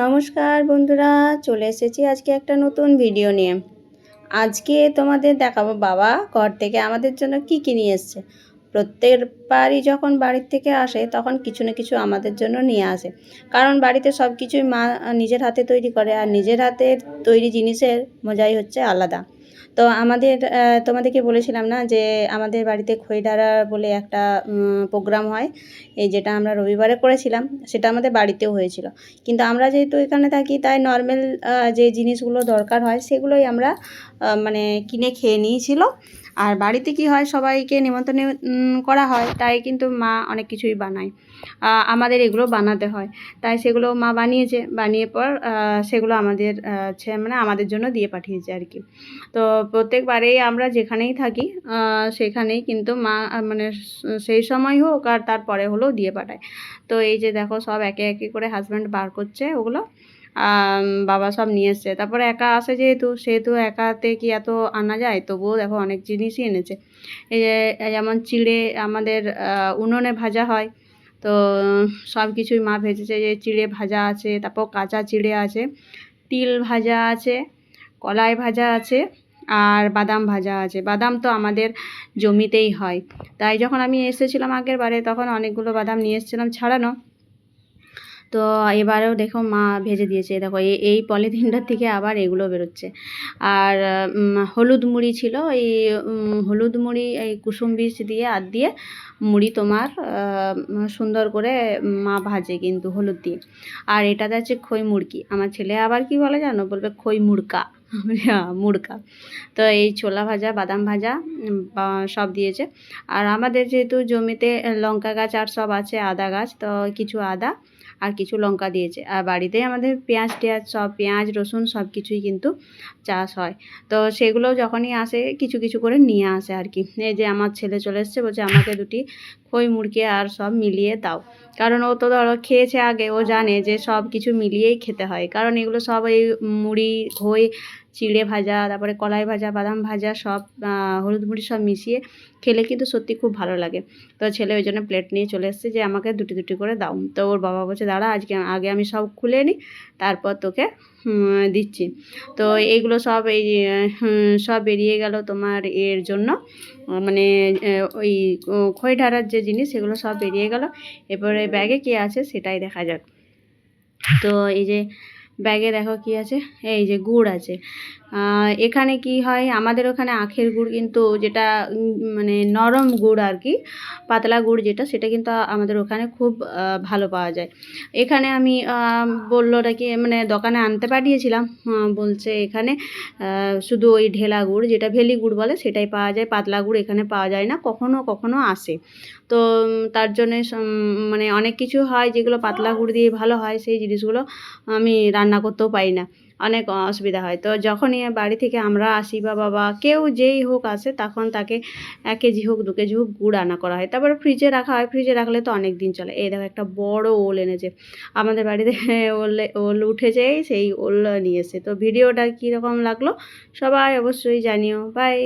নমস্কার বন্ধুরা, চলে এসেছি আজকে একটা নতুন ভিডিও নিয়ে। আজকে তোমাদের দেখাবো বাবা ঘর থেকে আমাদের জন্য কি কি নিয়ে এসছে। প্রত্যেকবারই যখন বাড়ির থেকে আসে, তখন কিছু না কিছু আমাদের জন্য নিয়ে আসে। কারণ বাড়িতে সব কিছুই মা নিজের হাতে তৈরি করে, আর নিজের হাতের তৈরি জিনিসের মজাই হচ্ছে আলাদা। তো আমাদের তোমাদেরকে বলেছিলাম না যে আমাদের বাড়িতে খৈডারা বলে একটা প্রোগ্রাম হয়। এই যেটা আমরা রবিবারে করেছিলাম, সেটা আমাদের বাড়িতেও হয়েছিল। কিন্তু আমরা যেহেতু এখানে থাকি, তাই নর্মাল যে জিনিসগুলো দরকার হয়, সেগুলোই আমরা মানে কিনে খেয়ে নিয়েছিল। আর বাড়িতে কি হয়, সবাইকে নিমন্ত্রণ করা হয়, তাই কিন্তু মা অনেক কিছুই বানায়। আমাদের এগুলো বানাতে হয়। তাই সেগুলো মা বানিয়েছে, বানিয়ে পর সেগুলো আমাদের মানে আমাদের জন্য দিয়ে পাঠিয়েছে আর কি। তো প্রত্যেকবারেই আমরা যেখানেই থাকি সেখানেই কিন্তু মা মানে সেই সময় হোক আর তারপরে হলেও দিয়ে পাঠায়। তো এই যে দেখো সব একে একে করে হাজব্যান্ড বার করছে ওগুলো বাবা সব নিয়ে এসছে। তারপরে একা আসে যেহেতু, সেহেতু একাতে কি এত আনা যায়? তবুও দেখো অনেক জিনিসই এনেছে। এই যে যেমন চিড়ে আমাদের উনুনে ভাজা হয়, তো সব কিছুই মা ভেজেছে। যে চিড়ে ভাজা আছে, তারপর কাঁচা চিড়ে আছে, তিল ভাজা আছে, কলাই ভাজা আছে আর বাদাম ভাজা আছে। বাদাম তো আমাদের জমিতেই হয়। তাই যখন আমি এসেছিলাম আগের বারে, তখন অনেকগুলো বাদাম নিয়ে এসেছিলাম ছাড়ানো। তো এবারেও দেখো মা ভেজে দিয়েছে। দেখো এই এই পলিথিনটার থেকে আবার এগুলো বেরোচ্ছে। আর হলুদ মুড়ি ছিল, এই হলুদ মুড়ি, এই কুসুম বীজ দিয়ে, আর দিয়ে মুড়ি তোমার সুন্দর করে মা ভাজে কিন্তু হলুদ দিয়ে। আর এটাতে আছে খই মুড়কি। আমার ছেলে আবার কি বলে জানো? বলবে খই মুড়কা। মুড়কা। তো এই ছোলা ভাজা, বাদাম ভাজা সব দিয়েছে। আর আমাদের যেহেতু জমিতে লঙ্কা গাছ আর সব আছে, আদা গাছ, তো কিছু আদা। আর কিছু লঙ্কা দিয়েছে। আর বাড়িতে আমাদের পেঁয়াজ টেয়াজ সব, পেঁয়াজ, রসুন সব কিছুই কিন্তু চাষ হয়। তো সেগুলো যখনই আসে, কিছু কিছু করে নিয়ে আসে আর কি। এই যে আমার ছেলে চলে এসছে, বলছে আমাকে দুটি খই, মুরগি আর সব মিলিয়ে দাও। কারণ ও তো ধরো খেয়েছে আগে, ও জানে যে সব কিছু মিলিয়েই খেতে হয়। কারণ এগুলো সব এই মুড়ি, খই, চিড়ে ভাজা, তারপরে কলাই ভাজা, বাদাম ভাজা সব হলুদ মুড়ি সব মিশিয়ে খেলে কিন্তু সত্যি খুব ভালো লাগে। তো ছেলে ওই জন্য প্লেট নিয়ে চলে এসেছে যে আমাকে দুটি দুটি করে দাও। তো ওর বাবা বলছে দাঁড়া, আজকে আগে আমি সব খুলে নিই তারপর তোকে দিচ্ছি। তো এইগুলো সব এই সব বেরিয়ে গেল তোমার এর জন্য। মানে ওই খই ঢাড়ার যে জিনিস, সেগুলো সব বেরিয়ে গেল। এরপরে ব্যাগে কে আছে, সেটাই দেখা যাক। তো এই যে ব্যাগে দেখো কি আছে? এই যে গুড় আছে। এখানে কি হয়? আমাদের ওখানে আখের গুড় কিন্তু যেটা মানে নরম গুড় আর কি, পাতলা গুড় যেটা, সেটা কিন্তু আমাদের ওখানে খুব ভালো পাওয়া যায়। এখানে আমি বলল নাকি মানে দোকানে আনতে পাঠিয়েছিলাম। বলছে এখানে শুধু ওই ঢেলা গুড়, যেটা ভেলি গুড় বলে, সেটাই পাওয়া যায়। পাতলা গুড় এখানে পাওয়া যায় না, কখনো কখনো আসে। তো তার জন্যে মানে অনেক কিছু হয় যেগুলো পাতলা গুড় দিয়ে ভালো হয়, সেই জিনিসগুলো আমি রান্না করতেও পারি না। অনেক অসুবিধা হয়। তো যখনই বাড়ি থেকে আমরা আসি বা বাবা কেউ যেই হোক আসে, তখন তাকে এক কেজি হোক, দু কেজি হোক গুড় আনা করা হয়। তারপরে ফ্রিজে রাখা হয়। ফ্রিজে রাখলে তো অনেক দিন চলে। এই দেখো একটা বড় ওল এনেছে। আমাদের বাড়িতে ওল ওল উঠেছে সেই ওল নিয়ে এসে তো ভিডিওটা কীরকম লাগল সবাই অবশ্যই জানিও। বাই!